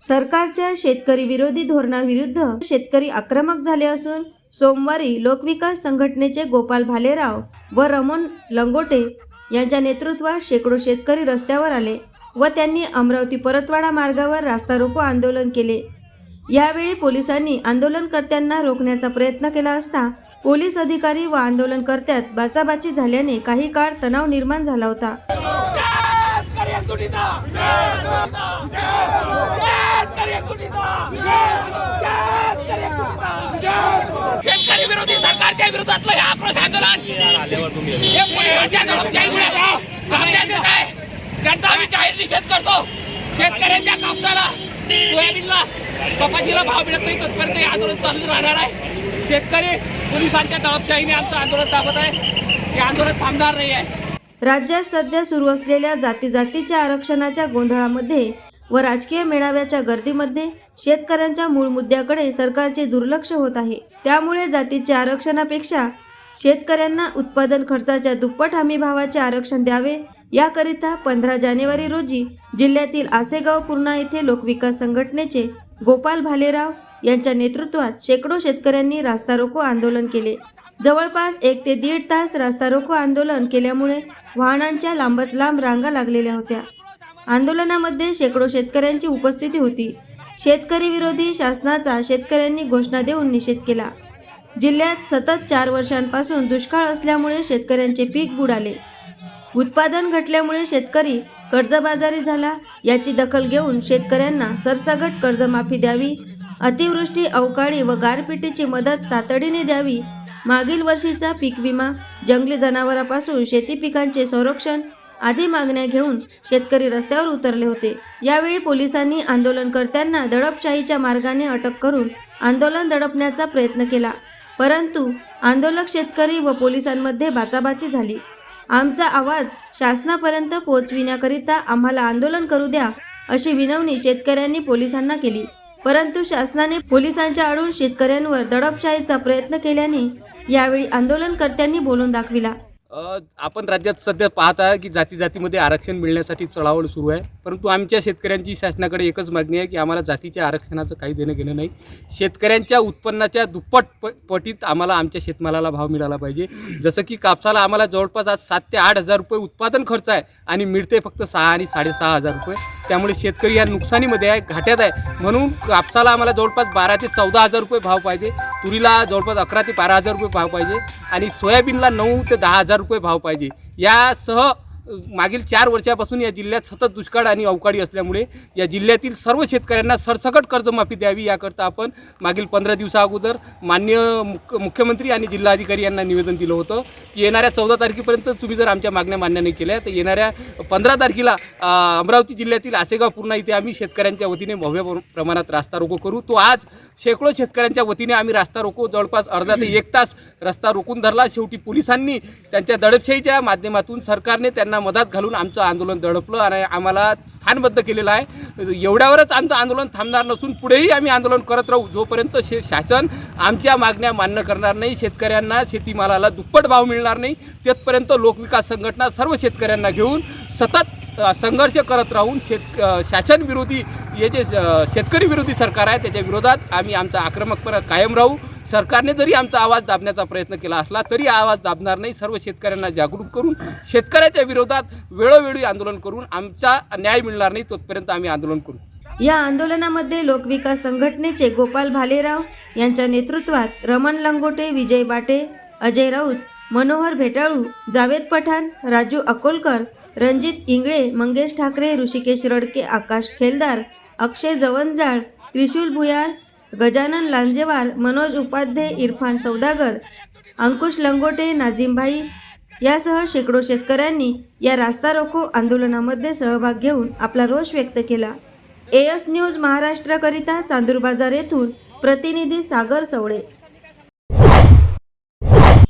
सरकारच्या शेतकरी विरोधी धोरणाविरुद्ध शेतकरी आक्रमक झाले असून सोमवारी लोकविकास संघटनेचे गोपाल भालेराव व रमण लंगोटे यांच्या नेतृत्वात शेकडो शेतकरी रस्त्यावर आले व त्यांनी अमरावती परतवाडा मार्गावर रास्ता रोको आंदोलन केले यावेळी पोलिसांनी आंदोलनकर्त्यांना रोखण्याचा प्रयत्न केला असता पोलीस अधिकारी व आंदोलनकर्त्यात बाचाबाची झाल्याने काही काळ तणाव निर्माण झाला होता शेतकरी विरोधी सरकारच्या विरोधातलं हे आक्रोश आंदोलन. हे काय? त्यांचा आम्ही जाहीर निषेध करतो. शेतकऱ्यांच्या कापसाला सोयाबीनला कपाशीला भाव मिळत नाही तोपर्यंत हे आंदोलन चालूच राहणार आहे. शेतकरी पोलिसांच्या दडपशाहीने आमचं आंदोलन थांबत आहे. हे आंदोलन थांबणार नाही आहे. राज्यात सध्या सुरू असलेल्या जाती जातीच्या आरक्षणाच्या गोंधळामध्ये व राजकीय मेळाव्याच्या गर्दीमध्ये शेतकऱ्यांच्या मूळ मुद्द्याकडे सरकारचे दुर्लक्ष होत आहे. त्यामुळे जातीच्या आरक्षणापेक्षा शेतकऱ्यांना उत्पादन खर्चाच्या दुप्पट हमी भावाचे आरक्षण द्यावे याकरिता पंधरा जानेवारी रोजी जिल्ह्यातील आसेगाव पूर्णा येथे लोकविकास संघटनेचे गोपाल भालेराव यांच्या नेतृत्वात शेकडो शेतकऱ्यांनी रास्ता रोको आंदोलन केले. जवळपास एक ते दीड तास रास्ता रोको आंदोलन केल्यामुळे वाहनांच्या लांबच लांब रांगा लागलेल्या होत्या. आंदोलनामध्ये शेकडो शेतकऱ्यांची उपस्थिती होती. शेतकरी विरोधी शासनाचा शेतकऱ्यांनी घोषणा देऊन निषेध केला. जिल्ह्यात सतत चार वर्षांपासून दुष्काळ असल्यामुळे शेतकऱ्यांचे पीक बुडाले. उत्पादन घटल्यामुळे शेतकरी कर्जबाजारी झाला. याची दखल घेऊन शेतकऱ्यांना सरसगट कर्जमाफी द्यावी अतिवृष्टी अवकाळी व गारपिटीची मदत तातडीने द्यावी मागील वर्षीचा पीक विमा जंगली जनावरांपासून शेती पिकांचे संरक्षण आदी मागण्या घेऊन शेतकरी रस्त्यावर उतरले होते. यावेळी पोलिसांनी आंदोलनकर्त्यांना दडपशाहीच्या मार्गाने अटक करून आंदोलन दडपण्याचा प्रयत्न केला. परंतु आंदोलक शेतकरी व पोलिसांमध्ये बाचाबाची झाली. आमचा आवाज शासनापर्यंत पोहोचविण्याकरिता आम्हाला आंदोलन करू द्या अशी विनवणी शेतकऱ्यांनी पोलिसांना केली. परंतु शासनाने पोलिसांच्या आडून शेतकऱ्यांवर दडपशाहीचा प्रयत्न केल्याने यावेळी आंदोलनकर्त्यांनी बोलून दाखविला. आपण राज्यात सध्या पाहत आहे की जाती जातीमध्ये आरक्षण मिळण्यासाठी चळावळ सुरू आहे. परंतु आमच्या शेतकऱ्यांची शासनाकडे एकच मागणी आहे की आम्हाला जातीच्या आरक्षणाचं काही देणं घेणं नाही. शेतकऱ्यांच्या उत्पन्नाच्या दुप्पट प पटीत आम्हाला आमच्या शेतमालाला भाव मिळाला पाहिजे. जसं की कापसाला आम्हाला जवळपास आज सात ते आठ हजार रुपये उत्पादन खर्च आहे आणि मिळते फक्त सहा आणि साडेसहा हजार रुपये. त्यामुळे शेतकरी या नुकसानीमध्ये आहे घाट्यात आहे. म्हणून कापसाला आम्हाला जवळपास बारा ते चौदा हजार रुपये भाव पाहिजे. तुरीला जवळपास अकरा ते बारा हजार रुपये भाव पाहिजे. आणि सोयाबीनला नऊ ते दहा हजार रुपये भाव पाहिजे. यासह मागील चार वर्षापासून या जिल्ह्यात सतत दुष्काळ आणि अवकाळी असल्यामुळे या जिल्ह्यातील सर्व शेतकऱ्यांना सरसकट कर्जमाफी द्यावी याकरता आपण मागील पंधरा दिवसा अगोदर मान्य मुख मुख्यमंत्री आणि जिल्हाधिकारी यांना निवेदन दिलं होतं की येणाऱ्या चौदा तारखेपर्यंत तुम्ही जर आमच्या मागण्या मान्य नाही केल्या तर येणाऱ्या पंधरा तारखेला अमरावती जिल्ह्यातील आसेगाव पूर्णा इथे आम्ही शेतकऱ्यांच्या वतीने भव्य प्र- प्रमाणात रास्ता रोको करू. तो आज शेकडो शेतकऱ्यांच्या वतीने आम्ही रास्ता रोको. जवळपास अर्धा ते एक तास रस्ता रोखून धरला. शेवटी पोलिसांनी त्यांच्या दडपशाहीच्या माध्यमातून सरकारने त्यांना मदत घालून आमचं आंदोलन दडपलं आणि आम्हाला स्थानबद्ध केलेलं आहे. एवढ्यावरच आमचं आंदोलन थांबणार नसून पुढेही आम्ही आंदोलन करत राहू. जोपर्यंत शे शासन आमच्या मागण्या मान्य करणार नाही शेतकऱ्यांना शेतीमालाला दुप्पट भाव मिळणार नाही तेथपर्यंत लोकविकास संघटना सर्व शेतकऱ्यांना घेऊन सतत संघर्ष करत राहून शेत शासनविरोधी शासन विरोधी हे जे शेतकरी विरोधी सरकार आहे त्याच्या विरोधात आम्ही आमचा आक्रमकपणा कायम राहू. सरकारने जरी आमचा आवाज दाबण्याचा प्रयत्न केला असला तरी आवाज दाबणार नाही. सर्व शेतकऱ्यांना जागरूक करून शेतकऱ्याच्या विरोधात वेळोवेळी आंदोलन करून आमचा न्याय मिळणार नाही तोपर्यंत आम्ही आंदोलन करू. या आंदोलनामध्ये लोकविकास संघटनेचे गोपाल भालेराव यांच्या नेतृत्वात रमण लंगोटे विजय बाटे अजय राऊत मनोहर भेटाळू जावेद पठाण राजू अकोलकर रणजित इंगळे मंगेश ठाकरे ऋषिकेश रडके आकाश खेलदार अक्षय जवंजाळ त्रिशूल भुयार गजानन लांजेवार मनोज उपाध्ये इरफान सौदागर अंकुश लंगोटे नाझीमभाई यासह शेकडो शेतकऱ्यांनी या रास्ता रोको आंदोलनामध्ये सहभाग घेऊन आपला रोष व्यक्त केला. एएस न्यूज महाराष्ट्राकरिता चांदूर बाजार येथून प्रतिनिधी सागर सवळे.